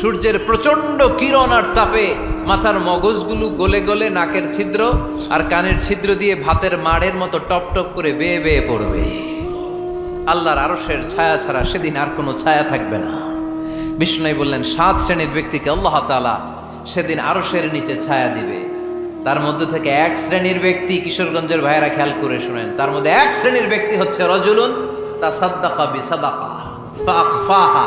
সূর্যের প্রচণ্ড কিরণ আর তাপে মাথার মগজগুলো গলে গলে নাকের ছিদ্র আর কানের ছিদ্র দিয়ে ভাতের মাড়ের মতো টপ টপ করে বেয়ে বেয়ে পড়বে। আল্লাহর আরশের ছায়া ছাড়া সেদিন আর কোনো ছায়া থাকবে না। বিষ্ণু বললেন, সাত শ্রেণির ব্যক্তিকে আল্লাহ তাআলা সেদিন আরশের নিচে ছায়া দিবে। তার মধ্যে থেকে এক শ্রেণির ব্যক্তি কিশোরগঞ্জের ভাইয়েরা খেয়াল করে শোনেন, তার মধ্যে এক শ্রেণির ব্যক্তি হচ্ছে রজুলুন তা সাদ্দাকা বিসাদাকা ফাহা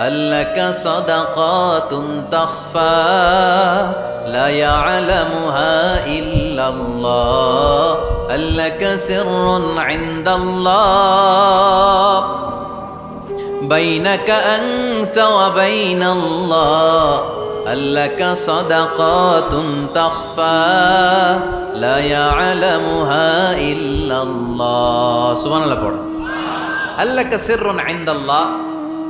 لك صدقات تخفى لا يعلمها إلا الله لك سر عند الله بينك أنت وبين الله لك صدقات تخفى لا يعلمها إلا الله سبحان الله لك سر عند الله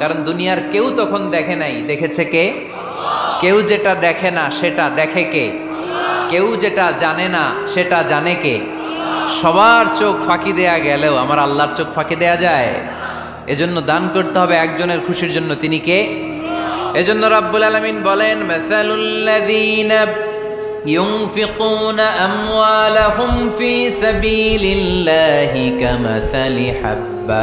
কারণ দুনিয়ার কেউ তখন দেখে নাই দেখেছে কে কেউ যেটা দেখে না সেটা দেখে কে কেউ যেটা জানে না সেটা জানে কে সবার চোখ ফাঁকি দেয়া গেলেও আমার আল্লাহর চোখ ফাঁকি দেয়া যায় এজন্য দান করতে হবে একজনের খুশির জন্য তিনি কে এজন্য রাব্বুল আলামিন বলেন মাসালুল্লাযীনা ينفقون أموالهم في سبيل الله كمثل حبة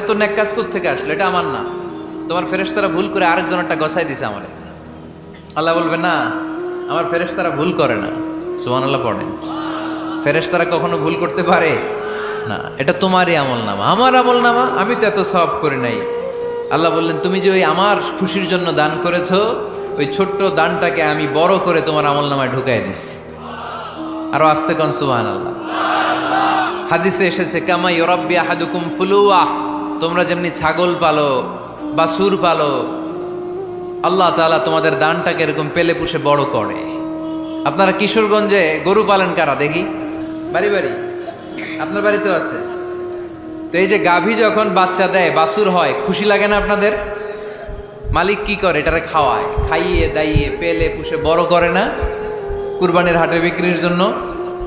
এত নেক কাজ থেকে আসলো, এটা আমার না। তোমার ফেরেশতারা ভুল করে আরেকজনেরটা গসাই দিছে আমার। আল্লাহ বলবে, না, আমার ফেরেশতারা ভুল করে না। সুমান আল্লাহ পড়েন ফেরেশতারা কখনো ভুল করতে পারে? না, এটা তোমারই আমল নামা। আমার আমল নামা, আমি তো এত সব করি নাই। আল্লাহ বললেন, তুমি যে ওই আমার খুশির জন্য দান করেছ, ওই ছোট্ট দানটাকে আমি বড় করে তোমার আমল নামায় ঢুকাই দিস আরও আস্তে কন সুবাহ আল্লাহ হাদিসে এসেছে, কামা ইউরাব্বি আহাদুকুম ফুলুয়া। তোমরা যেমনি ছাগল পালো বা সুর পালো, আল্লাহ তাআলা তোমাদের দানটাকে এরকম পেলে পুষে বড় করে। আপনারা কিশোরগঞ্জে গরু পালেন কারা? দেখি। বাড়ি বাড়ি। আপনার বাড়িতেও আছে? তো এই যে গাভী যখন বাচ্চা দেয় বাসুর হয়, খুশি লাগে না আপনাদের? মালিক কি করে? এটারে খাওয়ায়, খাইয়ে, দাইয়ে, পেলে, পুষে বড় করে না? কুরবানির হাটে বিক্রির জন্য?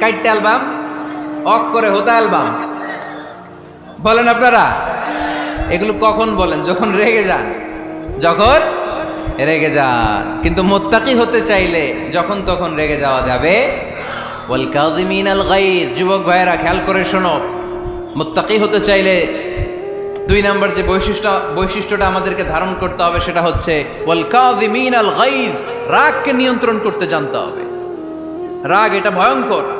কাইটটা অ্যালবাম, অক করে হোতা অ্যালবাম। বলেন আপনারা? এগুলো কখন বলেন? যখন রেগে যান। যখন রেগে যান। কিন্তু মোত্তাকি হতে চাইলে যখন তখন রেগে যাওয়া যাবে। ওয়াল কাযিমিন আল গাইর যুবক ভাইয়েরা, খেয়াল করে শোনো। মোত্তাকি হতে চাইলে দুই নাম্বার যে বৈশিষ্ট্য, বৈশিষ্ট্যটা আমাদেরকে ধারণ করতে হবে সেটা হচ্ছে ওয়াল কাযিমিন আল গাইজ রাগকে নিয়ন্ত্রণ করতে জানতে হবে। রাগ এটা ভয়ঙ্কর।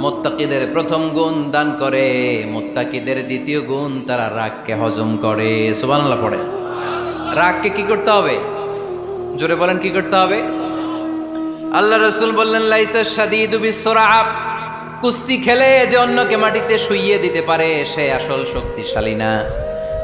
মোত্তাকিদের প্রথম গুণ দান করে, মোত্তাকিদের দ্বিতীয় গুণ তারা রাগকে হজম করে। সুবানাল্লাহ পড়ে। রাগকে কি করতে হবে? জোরে বলেন, কি করতে হবে? আল্লাহ রসুল বললেন, লাইসা সাদিদু বিসরাআব। কুস্তি খেলে যে অন্যকে মাটিতে শুইয়ে দিতে পারে, সে আসল শক্তিশালী না।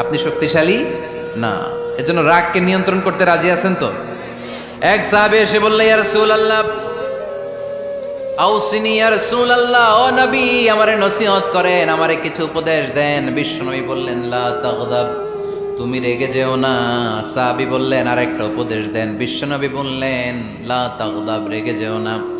আপনি শক্তিশালী? না। এজন্য রাগকে নিয়ন্ত্রণ করতে রাজি আছেন তো? এক সাহাবে এসে বললে, ইয়া রাসূলুল্লাহ, আউসিনি, ইয়া রাসূলুল্লাহ, ও নবী, আমারে নসিহত করেন, আমারে কিছু উপদেশ দেন। বিশ্বনবী বললেন, লা তাগদাব, তুমি রেগে যেও না। সাহাবী বললেন, আরেকটা উপদেশ দেন। বিশ্বনবী বললেন, লা তাগদাব, রেগে যেও না।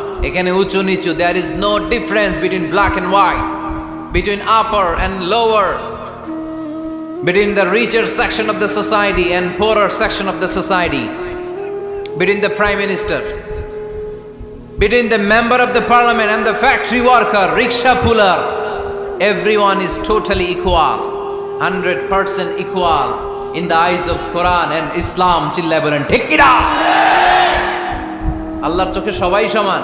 এখানে উঁচু নিচু there is no difference between black and white between upper and lower between the richer section of the society and poorer section of the society, between the prime minister, between the member of the parliament and the factory worker, rickshaw puller, everyone is totally equal, 100% equal in the eyes of Quran and Islam. চিল্লায় বলেন ঠিক কিনা আল্লাহর চোখে সবাই সমান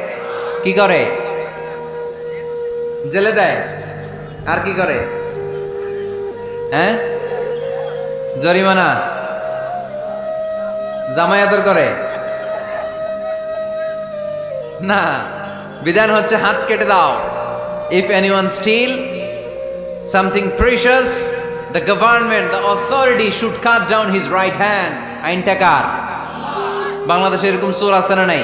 কি করে? জেলে দেয়। আর কি করে? হ্যাঁ? জরিমানা। জামায়াতর করে। না, বিধান হচ্ছে হাত কেটে দাও। If anyone steal something precious the government the authority should cut down his right hand আইনটা কার? বাংলাদেশে এরকম চোর আছে না নাই?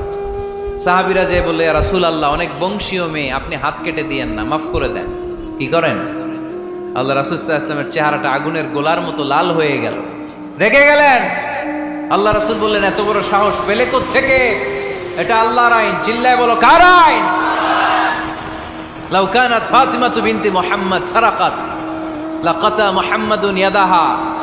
সাহাবিরা যে বলে রাসুল আল্লাহ অনেক বংশীয় মেয়ে, আপনি হাত কেটে দিয়েন না, মাফ করে দেন। কি করেন? আল্লাহ রাসুল্লাহ ইসলামের চেহারাটা আগুনের গোলার মতো লাল হয়ে গেল। রেগে গেলেন। আল্লাহ রাসুল বললেন, এত বড় সাহস পেলে থেকে এটা আল্লাহর আইন, চিল্লায় বলো, কার আইন? লাউ কানাত ফাতিমাতু বিনতি মুহাম্মদ সারাকাত, লাকাতা মুহাম্মাদুন ইয়াদাহা।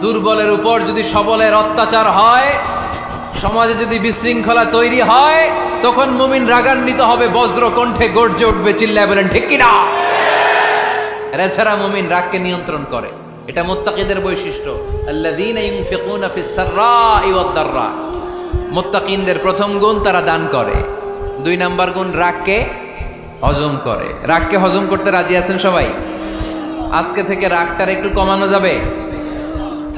দুর্বলের উপর যদি সবলের অত্যাচার হয়, সমাজে যদি বিশৃঙ্খলা তৈরি হয়, তখন মুমিন রাগান্বিত হবে বজ্র কণ্ঠে গর্জে উঠবে, চিল্লায় বলেন, ঠিক কিনা? এছাড়া মুমিন রাগকে নিয়ন্ত্রণ করে। এটা মোত্তাকিদের বৈশিষ্ট্য। মোত্তাকিনদের প্রথম গুণ তারা দান করে। দুই নাম্বার গুণ রাগকে হজম করে। রাগকে হজম করতে রাজি আছেন সবাই? আজকে থেকে রাগটার একটু কমানো যাবে?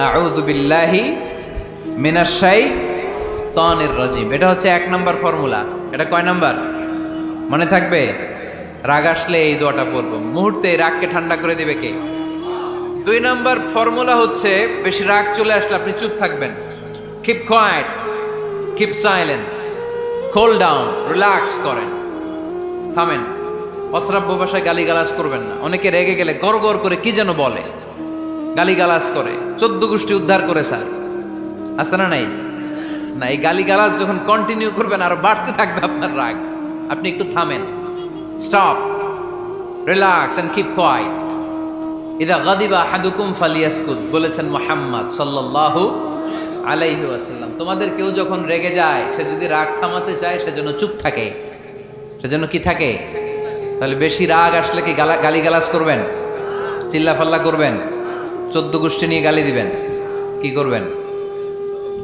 আউযু বিল্লাহি মিনাশ শাইতানির রাজিম। এটা হচ্ছে এক নাম্বার ফর্মুলা। এটা কয় নাম্বার? মনে থাকবে? রাগ আসলে এই দোয়াটা পড়ব। মুহূর্তে রাগকে ঠান্ডা করে দেবে কে? দুই নম্বর ফর্মুলা হচ্ছে, বেশি রাগ চলে আসলে আপনি চুপ থাকবেন। Keep quiet keep silent cool down relax করেন। থামেন। অশ্রাব্য ভাষায় গালিগালাজ করবেন না। অনেকে রেগে গেলে গড় গড় করে কি যেন বলে। গালিগালাজ করে। চোদ্দ গোষ্ঠী উদ্ধার করে, স্যার। আছে না নাই? না, এই গালিগালাজ যখন কন্টিনিউ করবেন, আর বাড়তে থাকবে আপনার রাগ। আপনি একটু থামেন। Stop relax and keep quiet ইদা গাদিবা হাদুকুম ফালিয়াসকুদ, বলেছেন মোহাম্মদ সাল্লাল্লাহু আলাইহি ওয়াসাল্লাম। তোমাদের কেউ যখন রেগে যায়, সে যদি রাগ থামাতে চায় সেজন্য চুপ থাকে। সেজন্য কি থাকে? তাহলে বেশি রাগ আসলে কি গালা, গালিগালাজ করবেন? চিল্লাফাল্লা করবেন? চোদ্দ গোষ্ঠী নিয়ে গালি দিবেন। কি করবেন?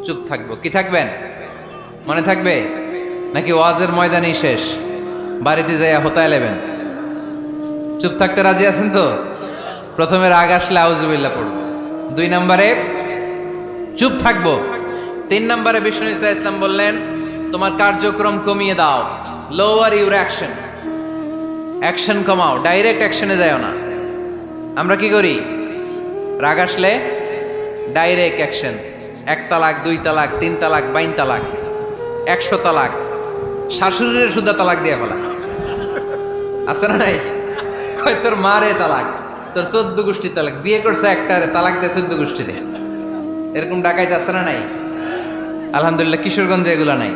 চুপ থাকব। কি থাকবেন? মনে থাকবে? নাকি ওয়াজের ময়দানেই শেষ? বাড়িতে যাইয়া হতায় নেবেন চুপ থাকতে রাজি আছেন তো? প্রথমে রাগ আসলে আউজুবিল্লা পড়ব। দুই নম্বরে, চুপ থাকব। তিন নম্বরে বিষ্ণু ইসা ইসলাম বললেন, তোমার কার্যক্রম কমিয়ে দাও। লোয়ার ইউর অ্যাকশন অ্যাকশন কমাও। ডাইরেক্ট অ্যাকশনে যাও না। আমরা কি করি? রাগ আসলে ডাইরেক্ট অ্যাকশন এক তালাক, দুই তালাক, তিন তালাক, বাইন তালাক, একশো তালাক। শাশুড়ির সুদ্ধা তালাক দিয়ে ফেলা। আছে না নাই? কয়, তোর মারে তালাক, তোর চোদ্দ গোষ্ঠী তালাক, বিয়ে করছে একটা রে, তালাক দেয় চোদ্দ গোষ্ঠী এরকম ডাকাইতে আছে না নাই? আলহামদুলিল্লাহ, কিশোরগঞ্জে এগুলো নাই।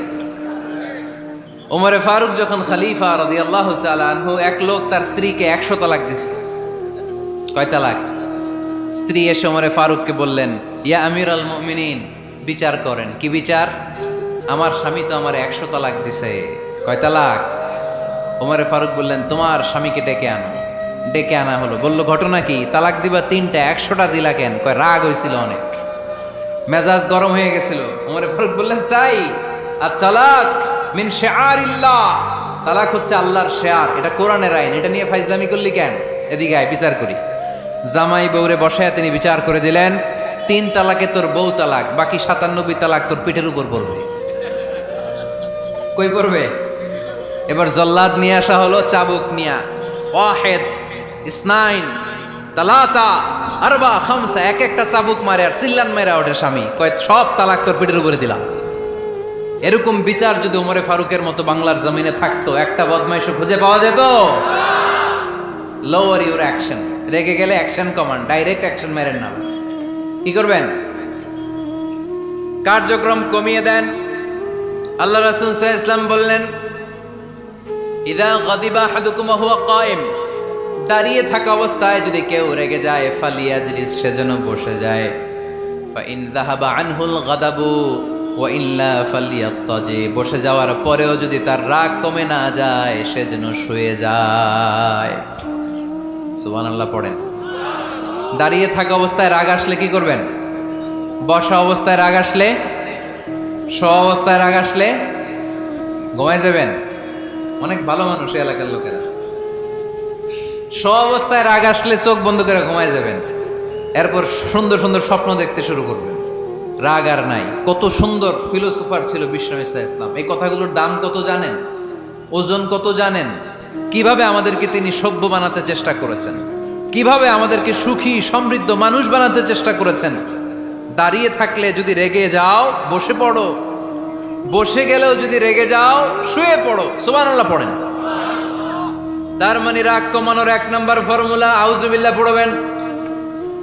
ওমরে ফারুক যখন খালিফা রদি আল্লাহ আনহু, এক লোক তার স্ত্রীকে একশো তালাক দিছে। কয় তালাক? স্ত্রী এসে ওমরে ফারুককে বললেন, ইয়া আমির আল মুমিনিন। বিচার করেন। কি বিচার? আমার স্বামী তো আমার একশো তালাক দিছে। কয় তালাক? ওমরে ফারুক বললেন, তোমার স্বামীকে ডেকে আনো। ডেকে আনা হলো। বলল, ঘটনা কি? তালাক দিবা তিনটা, একশোটা দিলা কেন? কয়, রাগ হয়েছিল অনেক। মেজাজ গরম হয়ে গেছিল। ওমরে ফারুক বললেন, চাই। আর তালাক মিন শেয়ারিল্লাহ। তালাক হচ্ছে আল্লাহর শেয়ার। এটা কোরআনের আইন। এটা নিয়ে ফাইজলামি করলি কেন? এদিকে আয়, বিচার করি। জামাই বউরে বসায় তিনি বিচার করে দিলেন, তিন তালাকে তোর বউ তালাক, বাকি সাতানব্বই তালাক তোর পিঠের উপর পড়বে। কই পড়বে? এবার জল্লাদ নিয়ে আসা হলো, চাবুক নিয়া। ওয়াহেদ, ইসনাইন, তালাতা, আরবা, খামসা, এক একটা চাবুক মারে আর সিল্লান মেরা ওঠে স্বামী। কয়, সব তালাক তোর পিঠের উপরে দিলাম। এরকম বিচার যদি ওমরে ফারুকের মতো বাংলার জমিনে থাকতো, একটা বদমাইশ খুঁজে পাওয়া যেত? লোয়ার ইউর অ্যাকশন রেগে গেলে অ্যাকশন কমান ডাইরেক্ট অ্যাকশন মেরেন না কি করবেন? কার্যক্রম কমিয়ে দেন। আল্লাহ রাসূল আলাইহি ইসলাম বললেন, ইদা গাদিবা হাদুকুমা হুয়া কায়েম। দাঁড়িয়ে থাকা অবস্থায় যদি কেউ রেগে যায়, ফালিয়াজলিস সেজন্য বসে যায়। ইন যাহাবা আনহুল গাদাবু ওয়া ইল্লা ফালিয়াত্তাজি। বসে যাওয়ার পরেও যদি তার রাগ কমে না যায় সেজন্য শুয়ে যায়। সুবহানাল্লাহ পড়েন। দাঁড়িয়ে থাকা অবস্থায় রাগ আসলে কি করবেন? বসা অবস্থায় রাগ আসলে স অবস্থায় রাগ আসলে ঘুমায় যাবেন। অনেক ভালো মানুষ এলাকার লোকেরা। স অবস্থায় রাগ আসলে চোখ বন্ধ করে ঘুমায় যাবেন। এরপর সুন্দর সুন্দর স্বপ্ন দেখতে শুরু করবেন। রাগ আর নাই। কত সুন্দর ফিলোসোফার ছিল ইসলাম ইসলাম। এই কথাগুলোর দাম কত জানেন? ওজন কত জানেন? কীভাবে আমাদেরকে তিনি সভ্য বানাতে চেষ্টা করেছেন? কীভাবে আমাদেরকে সুখী, সমৃদ্ধ মানুষ বানাতে চেষ্টা করেছেন? দাঁড়িয়ে থাকলে যদি রেগে যাও, বসে পড়ো। বসে গেলেও যদি রেগে যাও, শুয়ে পড়ো। সুবান আল্লাহ পড়েন। তার মানে রাগ কমানোর এক নাম্বার ফর্মুলা আউজুবিল্লাহ পড়বেন।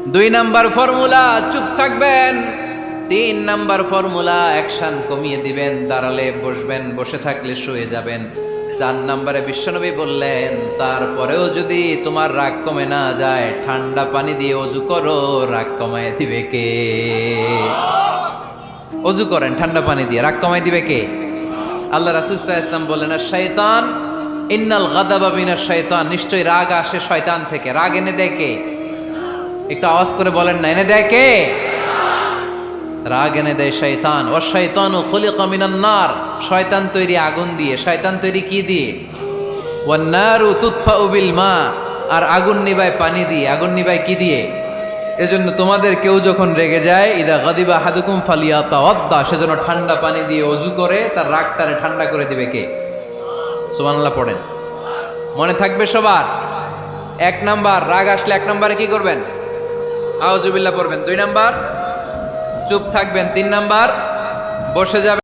দুই নাম্বার ফর্মুলা, চুপ থাকবেন। তিন নাম্বার ফর্মুলা, অ্যাকশন কমিয়ে দিবেন, দাঁড়ালে বসবেন, বসে থাকলে শুয়ে যাবেন। চার নাম্বারে বিশ্বনবী বললেন, তারপরেও যদি তোমার রাগ কমে না যায়, ঠান্ডা পানি দিয়ে অজু করো। রাগ কমায় দিবে কে? অজু করেন, ঠান্ডা পানি দিয়ে। রাগ কমাই দিবে কে? আল্লাহ রাসুল ইসলাম বললেন, আর শয়তান, ইন্নাল গাদাবা মিনাশ শয়তান। নিশ্চয়ই রাগ আসে শয়তান থেকে। রাগ এনে দেয় কে? একটু আওয়াজ করে বলেন না, এনে দেয় কে? রাগ এনে দেয় শয়তান। ও শয়তান ও খলিকা মিনান নার। শয়তান তৈরি আগুন দিয়ে। শয়তান তৈরি কি দিয়ে? ওয়ান্নারু তুতফা উবিল মা। আর আগুন নিবায় পানি দিয়ে। আগুন নিবায় কি দিয়ে? এজন্য তোমাদের কেউ যখন রেগে যায়, ইদা গাদিবা হাদুকুম ফালিয়া তাওয়াদ্দা সেজন্য ঠান্ডা পানি দিয়ে অজু করে, তার রাগ তারে ঠান্ডা করে দিবে কে? সুবহানাল্লাহ পড়েন। মনে থাকবে সবার? এক নাম্বার, রাগ আসলে এক নাম্বারে কি করবেন? আউজুবিল্লাহ পড়বেন। দুই নাম্বার চুপ থাকবেন। তিন নাম্বার বসে যাবেন